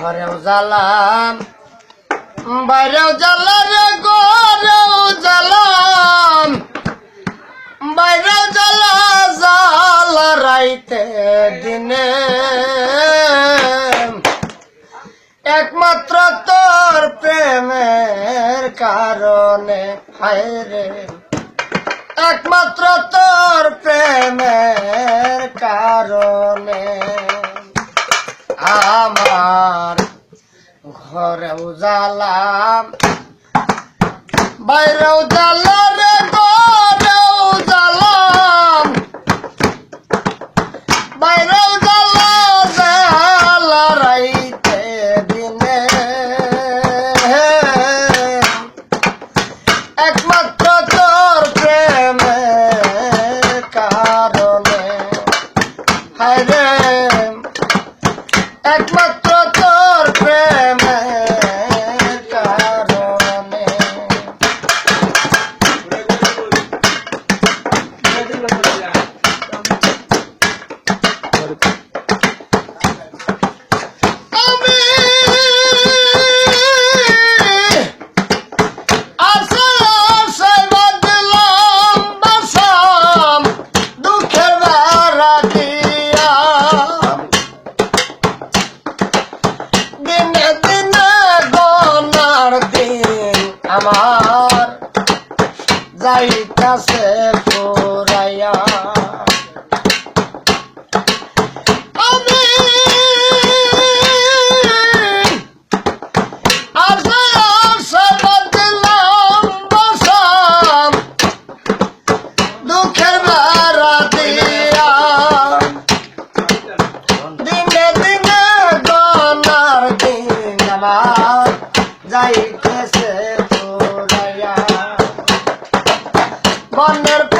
ঘরেও জালাম বাইরেও জ্বালা রে ঘরেও জ্বালাম। বাইরেও জ্বালা জ্বালা রাইতে দিনে। একমাত্র তোর প্রেমের কারণে, হায় রে। একমাত্র তোর প্রেমের কারণে। আমার ঘরেও জ্বালা বাইরেও জ্বালা এক লাখ যাইতাছে তোরাইয়া Come on.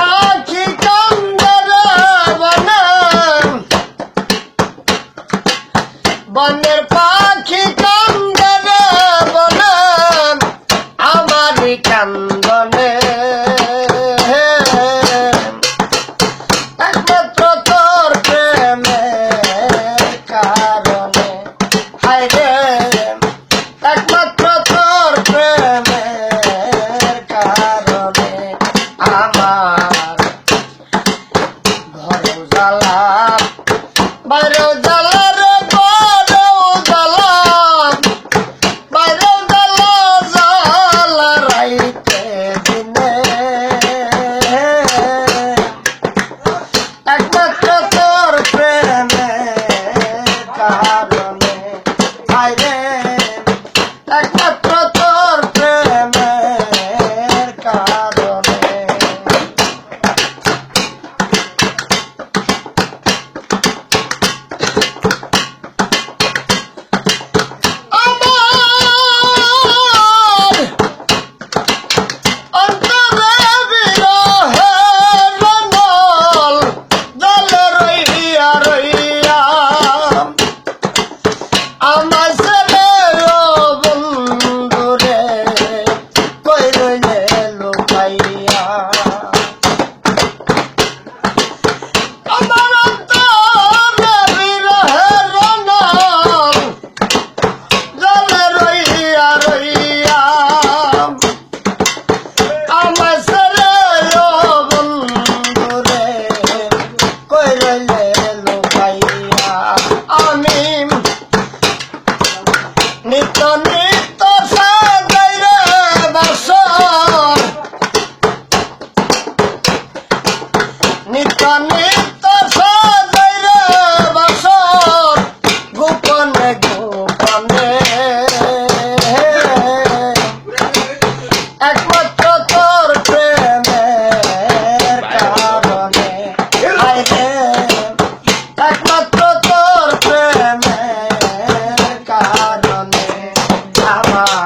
妈妈。